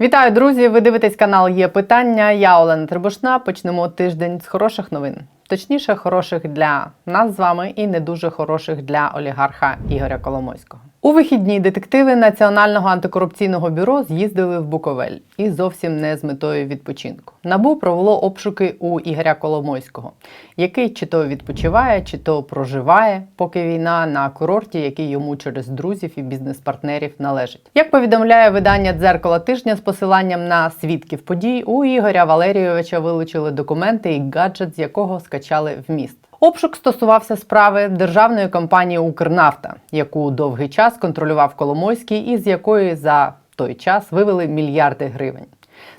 Вітаю, друзі! Ви дивитесь канал Є питання. Я Олена Требушна. Почнемо тиждень з хороших новин. Точніше, хороших для нас з вами і не дуже хороших для олігарха Ігоря Коломойського. У вихідні детективи Національного антикорупційного бюро з'їздили в Буковель і зовсім не з метою відпочинку. Набу провело обшуки у Ігоря Коломойського, який чи то відпочиває, чи то проживає, поки війна на курорті, який йому через друзів і бізнес-партнерів належить. Як повідомляє видання дзеркало тижня з посиланням на свідків подій, у Ігоря Валерійовича вилучили документи і гаджет, з якого скачали в міст. Обшук стосувався справи державної компанії Укрнафта, яку довгий час контролював Коломойський, і з якої за той час вивели мільярди гривень.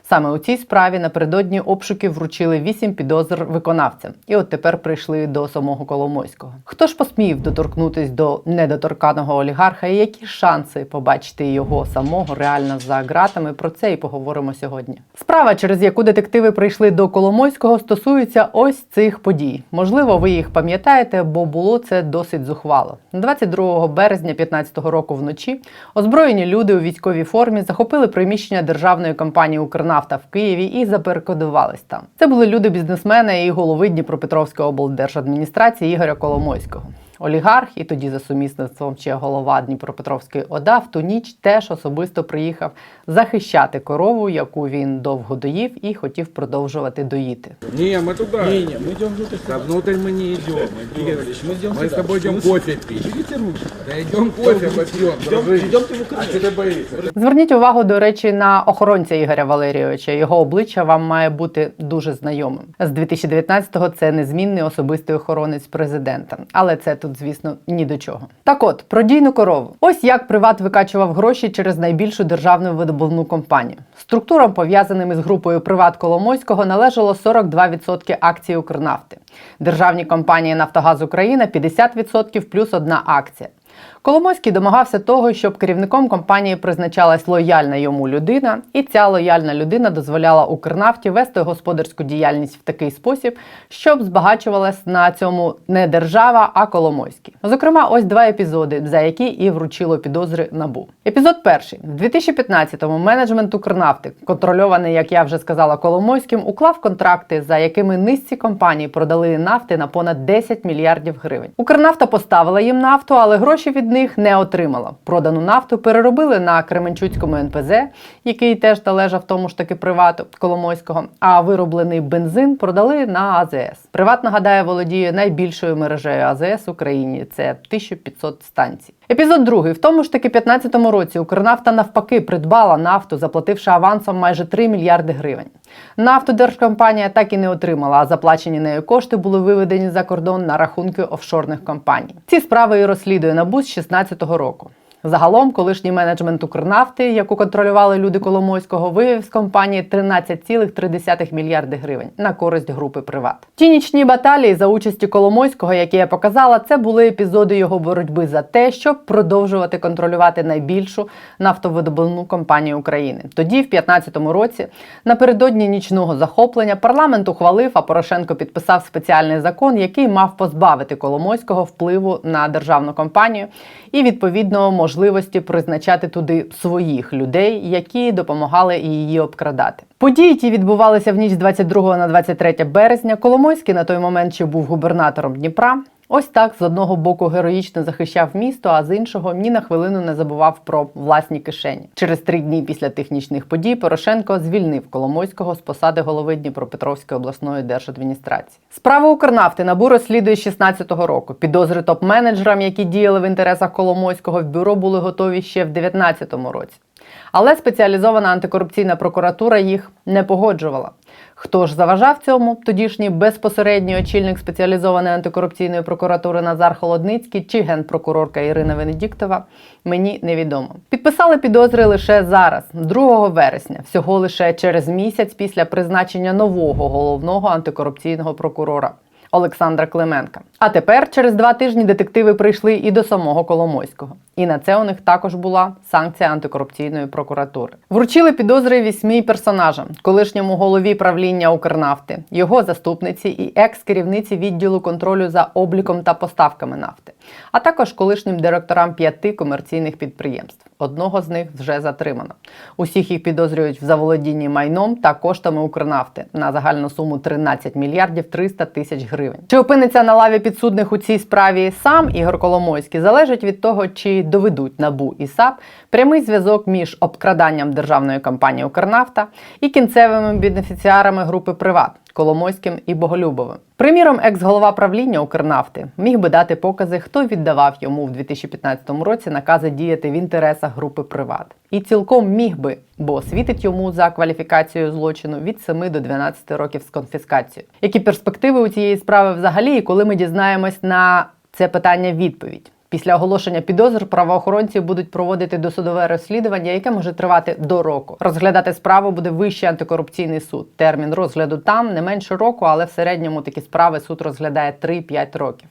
Саме у цій справі напередодні обшуків вручили вісім підозр виконавцям, і от тепер прийшли до самого Коломойського. Хто ж посмів доторкнутись до недоторканого олігарха, і які шанси побачити його самого реально за ґратами? Про це і поговоримо сьогодні. Справа, через яку детективи прийшли до Коломойського, стосується ось цих подій. Можливо, ви їх пам'ятаєте, бо було це досить зухвало. 22 березня 2015 року вночі озброєні люди у військовій формі захопили приміщення державної компанії Укрнафта в Києві і заперекодувались там. Це були люди-бізнесмени і голови Дніпропетровської облдержадміністрації Ігоря Коломойського Олігарх і тоді за сумісництвом ще голова Дніпропетровської ОДА в ту ніч теж особисто приїхав захищати корову, яку він довго доїв і хотів продовжувати доїти. Не, мы туда. Не, не, мы идем внутрь. Да внутрь мы не идем. Игорь Ильич, мы идем Мы сюда. с тобой идем Почему кофе пить. Берите руки. Да идем кофе попьем, Идем, дружище. идемте в А Украину. что ты боишься? Зверніть увагу, до речі, на охоронця Ігоря Валерійовича. Його обличчя вам має бути дуже знайомим. З 2019-го це незмінний особистий охоронець президента. Але це тут, звісно, ні до чого. Так от, про дійну корову. Ось як приват викачував гроші через найбільшу державну видобувну компанію. Структурам, пов'язаним із групою Приват Коломойського, належало 42% акцій Укрнафти. Державні компанії Нафтогаз Україна 50% плюс одна акція. Коломойський домагався того, щоб керівником компанії призначалась лояльна йому людина, і ця лояльна людина дозволяла Укрнафті вести господарську діяльність в такий спосіб, щоб збагачувалась на цьому не держава, а Коломойський. Зокрема, ось два епізоди, за які і вручило підозри набу. Епізод перший в 2015-му менеджмент Укрнафти, контрольований, як я вже сказала, Коломойським, уклав контракти, за якими низці компаній продали нафти на понад 10 мільярдів гривень. Укрнафта поставила їм нафту, але гроші від них не отримала. Продану нафту переробили на Кременчуцькому НПЗ, який теж належав тому ж таки привату Коломойського. А вироблений бензин продали на АЗС. Приват нагадає, володіє найбільшою мережею АЗС в Україні. Це 1500 станцій. Епізод другий. В тому ж таки 15-му році Укрнафта навпаки придбала нафту, заплативши авансом майже 3 мільярди гривень. Нафту держкомпанія так і не отримала, а заплачені нею кошти були виведені за кордон на рахунки офшорних компаній. Ці справи і розслідує НАБУ з 16-го року. Загалом, колишній менеджмент Укрнафти, яку контролювали люди Коломойського, вивів з компанії 13,3 мільярди гривень на користь групи Приват. Ті нічні баталії за участі Коломойського, які я показала, це були епізоди його боротьби за те, щоб продовжувати контролювати найбільшу нафтовидобувну компанію України. Тоді, в 2015 році, напередодні нічного захоплення, парламент ухвалив, а Порошенко підписав спеціальний закон, який мав позбавити Коломойського впливу на державну компанію і відповідно можливості призначати туди своїх людей, які допомагали її обкрадати. Події ті відбувалися в ніч з 22 на 23 березня. Коломойський на той момент ще був губернатором Дніпра. Ось так з одного боку героїчно захищав місто, а з іншого ні на хвилину не забував про власні кишені. Через три дні після тих нічних подій Порошенко звільнив Коломойського з посади голови Дніпропетровської обласної держадміністрації. Справа Укрнафти набу розслідує з 16-го року. Підозри топ-менеджерам, які діяли в інтересах Коломойського, в бюро були готові ще в 19-му році. Але спеціалізована антикорупційна прокуратура їх не погоджувала. Хто ж заважав цьому? Тодішній безпосередній очільник спеціалізованої антикорупційної прокуратури Назар Холодницький чи генпрокурорка Ірина Венедіктова, мені невідомо. Підписали підозри лише зараз, 2 вересня, всього лише через місяць після призначення нового головного антикорупційного прокурора. Олександра Клименка. А тепер, через два тижні, детективи прийшли і до самого Коломойського. І на це у них також була санкція антикорупційної прокуратури. Вручили підозри вісьмі персонажам: колишньому голові правління Укрнафти, його заступниці і екс-керівниці відділу контролю за обліком та поставками нафти, а також колишнім директорам п'яти комерційних підприємств. Одного з них вже затримано. Усіх їх підозрюють в заволодінні майном та коштами Укрнафти на загальну суму 13 мільярдів 300 тисяч гривень. Чи опиниться на лаві підсудних у цій справі сам Ігор Коломойський, залежить від того, чи доведуть НАБУ і САП прямий зв'язок між обкраданням державної компанії Укрнафта і кінцевими бенефіціарами групи Приват. Коломойським і Боголюбовим. Приміром, екс-голова правління Укрнафти міг би дати покази, хто віддавав йому в 2015 році накази діяти в інтересах групи Приват. І цілком міг би, бо світить йому за кваліфікацією злочину від 7 до 12 років з конфіскацією. Які перспективи у цієї справи взагалі, і коли ми дізнаємось на це питання відповідь? Після оголошення підозр правоохоронці будуть проводити досудове розслідування, яке може тривати до року. Розглядати справу буде вищий антикорупційний суд. Термін розгляду там не менше року, але в середньому такі справи суд розглядає 3-5 років.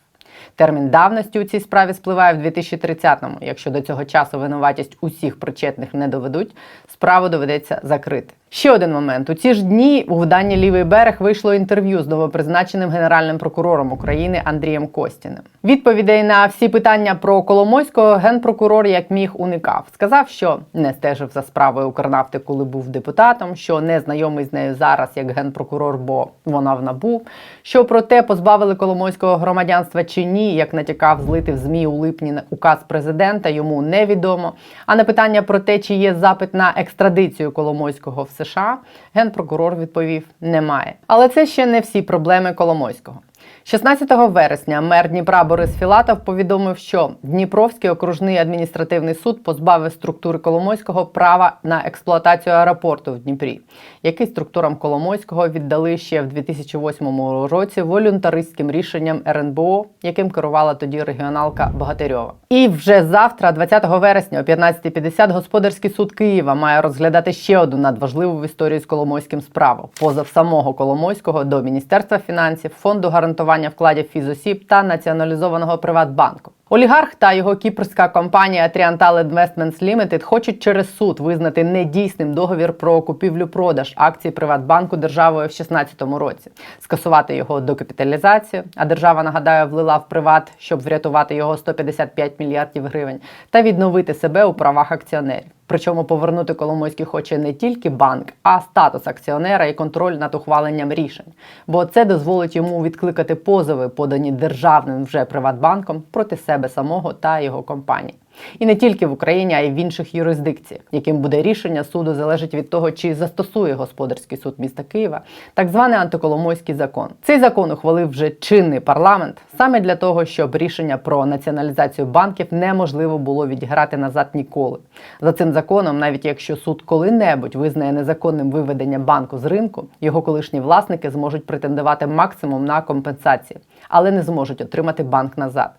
Термін давності у цій справі спливає в 2030-му. Якщо до цього часу винуватість усіх причетних не доведуть, справу доведеться закрити. Ще один момент: у ці ж дні у виданні Лівий берег вийшло інтерв'ю з новопризначеним генеральним прокурором України Андрієм Костіним. Відповідей на всі питання про Коломойського генпрокурор як міг уникав. Сказав, що не стежив за справою Укрнафти, коли був депутатом, що не знайомий з нею зараз як генпрокурор, бо вона в набу. Що про те, позбавили Коломойського громадянства чи ні, як натякав злити в змі у липні указ президента, йому невідомо. А на питання про те, чи є запит на екстрадицію Коломойського в США, генпрокурор відповів: немає. Але це ще не всі проблеми Коломойського. 16 вересня мер Дніпра Борис Філатов повідомив, що Дніпровський окружний адміністративний суд позбавив структури Коломойського права на експлуатацію аеропорту в Дніпрі, який структурам Коломойського віддали ще в 2008 році волюнтаристським рішенням РНБО, яким керувала тоді регіоналка Богатирьова. І вже завтра, 20 вересня, о 15.50, господарський суд Києва має розглядати ще одну надважливу в історії з Коломойським справу позов самого Коломойського до Міністерства фінансів, фонду гарантування вкладів фізосіб та націоналізованого Приватбанку. Олігарх та його кіпрська компанія Triantal Investments Limited хочуть через суд визнати недійсним договір про купівлю-продаж акцій Приватбанку державою в 2016 році, скасувати його докапіталізацію. А держава нагадаю влила в приват, щоб врятувати його 155 мільярдів гривень, та відновити себе у правах акціонерів. Причому повернути Коломойський хоче не тільки банк, а статус акціонера і контроль над ухваленням рішень. Бо це дозволить йому відкликати позови, подані державним вже Приватбанком проти себе самого та його компанії. І не тільки в Україні, а й в інших юрисдикціях, яким буде рішення суду, залежить від того, чи застосує господарський суд міста Києва так званий антиколомойський закон. Цей закон ухвалив вже чинний парламент саме для того, щоб рішення про націоналізацію банків неможливо було відіграти назад ніколи. За цим законом, навіть якщо суд коли-небудь визнає незаконним виведення банку з ринку, його колишні власники зможуть претендувати максимум на компенсації, але не зможуть отримати банк назад.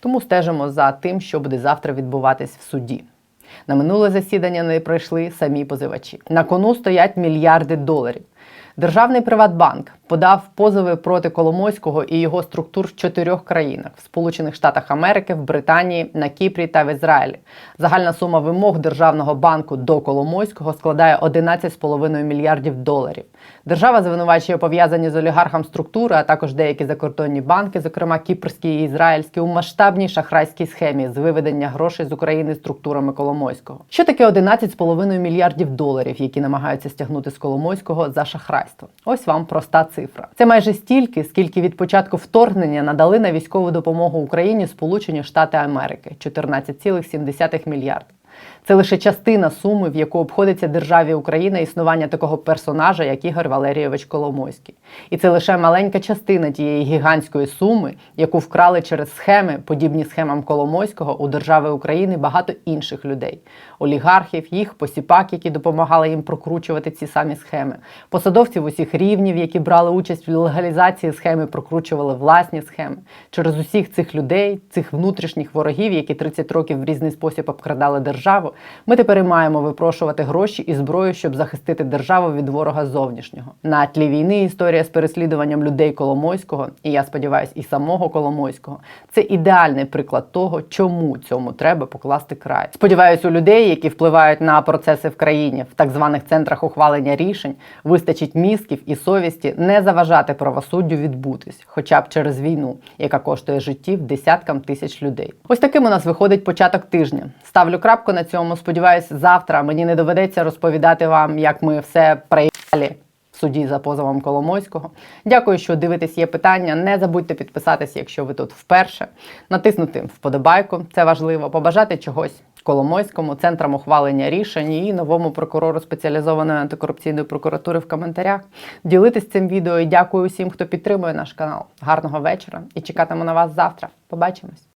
Тому стежимо за тим, що буде завтра відбуватись в суді. На минуле засідання не пройшли самі позивачі. На кону стоять мільярди доларів. Державний Приватбанк подав позови проти Коломойського і його структур в чотирьох країнах: в Сполучених Штатах Америки, в Британії, на Кіпрі та в Ізраїлі. Загальна сума вимог державного банку до Коломойського складає 11,5 мільярдів доларів. Держава звинувачує пов'язані з олігархом структури, а також деякі закордонні банки, зокрема кіпрські і ізраїльські, у масштабній шахрайській схемі з виведення грошей з України структурами Коломойського. Що таке 11,5 мільярдів доларів, які намагаються стягнути з Коломойського за шахрайство? Ось вам проста цифра. Це майже стільки, скільки від початку вторгнення надали на військову допомогу Україні Сполучені Штати Америки 14,7 мільярдів. Це лише частина суми, в яку обходиться державі Україна існування такого персонажа, як Ігор Валерійович Коломойський. І це лише маленька частина тієї гігантської суми, яку вкрали через схеми, подібні схемам Коломойського у держави України багато інших людей: олігархів, їх посіпак, які допомагали їм прокручувати ці самі схеми, посадовців усіх рівнів, які брали участь в легалізації схеми, прокручували власні схеми. Через усіх цих людей, цих внутрішніх ворогів, які 30 років в різний спосіб обкрадали державу, Ми тепер і маємо випрошувати гроші і зброю, щоб захистити державу від ворога зовнішнього. На тлі війни історія з переслідуванням людей Коломойського, і я сподіваюся, і самого Коломойського. Це ідеальний приклад того, чому цьому треба покласти край. Сподіваюсь, у людей, які впливають на процеси в країні, в так званих центрах ухвалення рішень, вистачить мізків і совісті не заважати правосуддю відбутись, хоча б через війну, яка коштує життів десяткам тисяч людей. Ось таким у нас виходить початок тижня. Ставлю крапку на цьому. Сподіваюсь, завтра мені не доведеться розповідати вам, як ми все проїхали в суді за позовом Коломойського. Дякую, що дивитесь. Є питання. Не забудьте підписатися, якщо ви тут вперше. Натиснути вподобайку, це важливо. Побажати чогось Коломойському, центрам ухвалення рішень і новому прокурору спеціалізованої антикорупційної прокуратури в коментарях. Ділитись цим відео і дякую усім, хто підтримує наш канал. Гарного вечора і чекатиму на вас завтра. Побачимось.